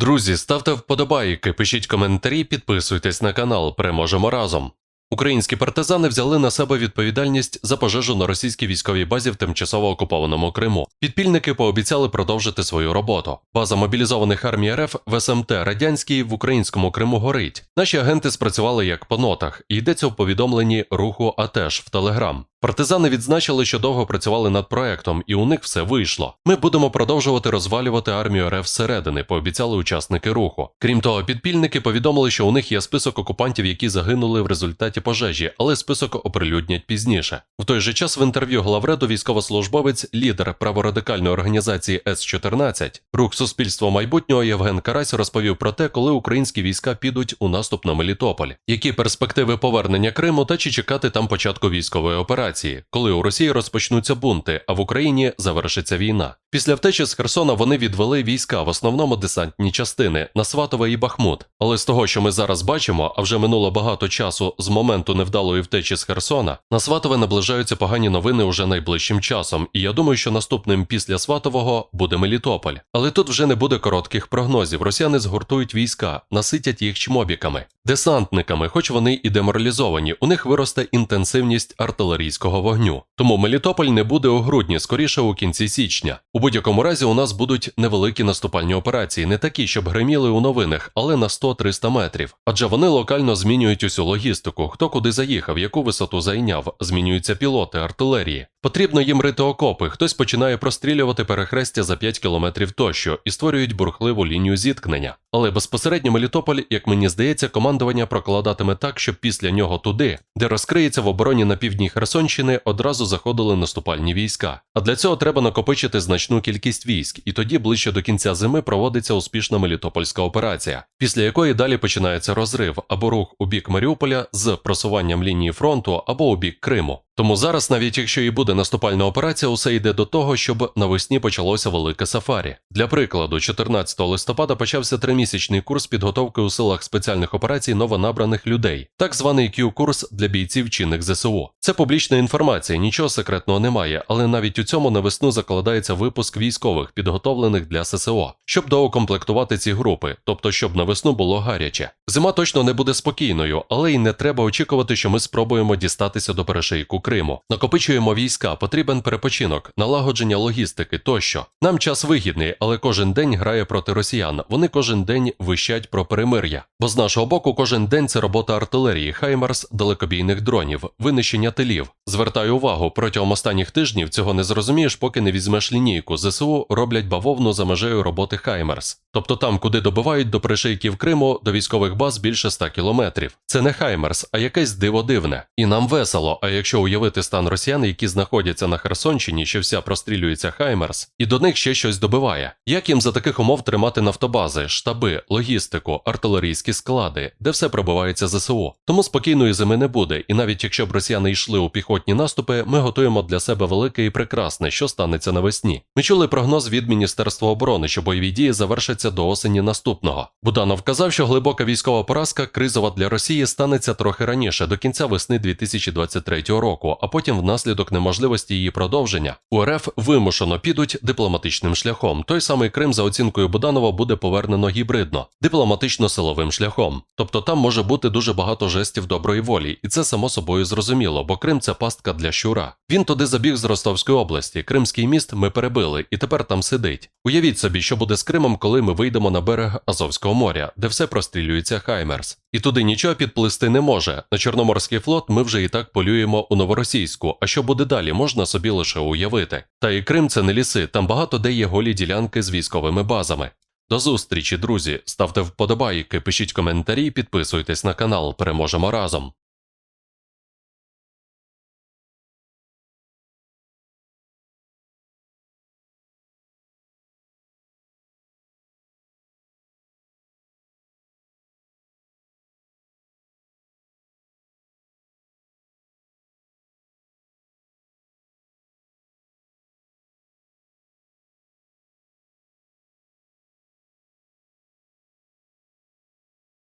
Друзі, ставте вподобайки, пишіть коментарі, підписуйтесь на канал. Переможемо разом. Українські партизани взяли на себе відповідальність за пожежу на російській військовій базі в тимчасово окупованому Криму. Підпільники пообіцяли продовжити свою роботу. База мобілізованих армій РФ в СМТ Радянській в українському Криму горить. Наші агенти спрацювали як по нотах, йдеться в повідомленні руху АТЕШ в Телеграм. Партизани відзначили, що довго працювали над проектом, і у них все вийшло. Ми будемо продовжувати розвалювати армію РФ зсередини, пообіцяли учасники руху. Крім того, підпільники повідомили, що у них є список окупантів, які загинули в результаті пожежі, але список оприлюднять пізніше. В той же час в інтерв'ю главреду військовослужбовець, лідер праворадикальної організації С-14, рух суспільства майбутнього Євген Карась розповів про те, коли українські війська підуть у наступ на Мелітополь, які перспективи повернення Криму та чи чекати там початку військової операції, коли у Росії розпочнуться бунти, а в Україні завершиться війна. Після втечі з Херсона вони відвели війська, в основному десантні частини на Сватове і Бахмут. Але з того, що ми зараз бачимо, а вже минуло багато часу з моменту невдалої втечі з Херсона, на Сватове наближаються погані новини уже найближчим часом, і я думаю, що наступним після Сватового буде Мелітополь. Але тут вже не буде коротких прогнозів. Росіяни згуртують війська, наситять їх чмобіками, десантниками, хоч вони і деморалізовані. У них виросте інтенсивність артилерійського вогню. Тому Мелітополь не буде у грудні, скоріше у кінці січня. У будь-якому разі у нас будуть невеликі наступальні операції, не такі, щоб гриміли у новинах, але на 100-300 метрів. Адже вони локально змінюють усю логістику, хто куди заїхав, яку висоту зайняв, змінюються пілоти, артилерії. Потрібно їм рити окопи, хтось починає прострілювати перехрестя за 5 кілометрів тощо і створюють бурхливу лінію зіткнення. Але безпосередньо Мелітополь, як мені здається, командування прокладатиме так, щоб після нього туди, де розкриється в обороні на півдні Херсонщини, одразу заходили наступальні війська. А для цього треба накопичити значну кількість військ, і тоді ближче до кінця зими проводиться успішна Мелітопольська операція, після якої далі починається розрив або рух у бік Маріуполя з просуванням лінії фронту або у бік Криму. Тому зараз, навіть якщо і буде наступальна операція, усе йде до того, щоб навесні почалося велике сафарі. Для прикладу, 14 листопада почався тримісячний курс підготовки у силах спеціальних операцій новонабраних людей, так званий Q-курс для бійців чинних ЗСУ. Це публічна інформація, нічого секретного немає, але навіть у цьому на весну закладається випуск військових, підготовлених для ССО, щоб доукомплектувати ці групи, тобто щоб на весну було гаряче. Зима точно не буде спокійною, але й не треба очікувати, що ми спробуємо дістатися до перешийку Криму. Накопичуємо війська, потрібен перепочинок, налагодження логістики тощо. Нам час вигідний, але кожен день грає проти росіян. Вони кожен день вищать про перемир'я. Бо з нашого боку, кожен день це робота артилерії, Хаймарс, далекобійних дронів, винищення тилів. Звертаю увагу, протягом останніх тижнів цього не зрозумієш, поки не візьмеш лінійку. ЗСУ роблять бавовну за межею роботи Хаймерс. Тобто там, куди добивають до пришийків Криму, до військових баз більше 100 кілометрів. Це не Хаймерс, а якесь диво дивне. І нам весело. А якщо уявити стан росіян, які знаходяться на Херсонщині, що вся прострілюється Хаймерс, і до них ще щось добиває. Як їм за таких умов тримати нафтобази, штаби, логістику, артилерійські склади, де все пробивається ЗСУ? Тому спокійної зими не буде, і навіть якщо б росіяни йшли у піхотні наступи, ми готуємо для себе велике і прекрасне, що станеться навесні. Ми чули прогноз від Міністерства оборони, що бойові дії завершаться до осені наступного. Буданов казав, що глибока військова поразка кризова для Росії станеться трохи раніше, до кінця весни 2023 року, а потім внаслідок неможливості її продовження у РФ вимушено підуть дипломатичним шляхом. Той самий Крим, за оцінкою Буданова, буде повернено гібридно, дипломатично-силовим шляхом. Тобто там може бути дуже багато жестів доброї волі, і це само собою зрозуміло, бо Крим це пастка для щура. Він туди забіг з Ростовської області. Кримський міст ми перебили, і тепер там сидить. Уявіть собі, що буде з Кримом, коли ми вийдемо на берег Азовського моря, де все прострілюється Хаймерс. І туди нічого підплисти не може. На Чорноморський флот ми вже і так полюємо у новоросійську. А що буде далі, можна собі лише уявити. Та і Крим це не ліси, там багато де є голі ділянки з військовими базами. До зустрічі, друзі. Ставте вподобайки, пишіть коментарі, підписуйтесь на канал. Переможемо разом.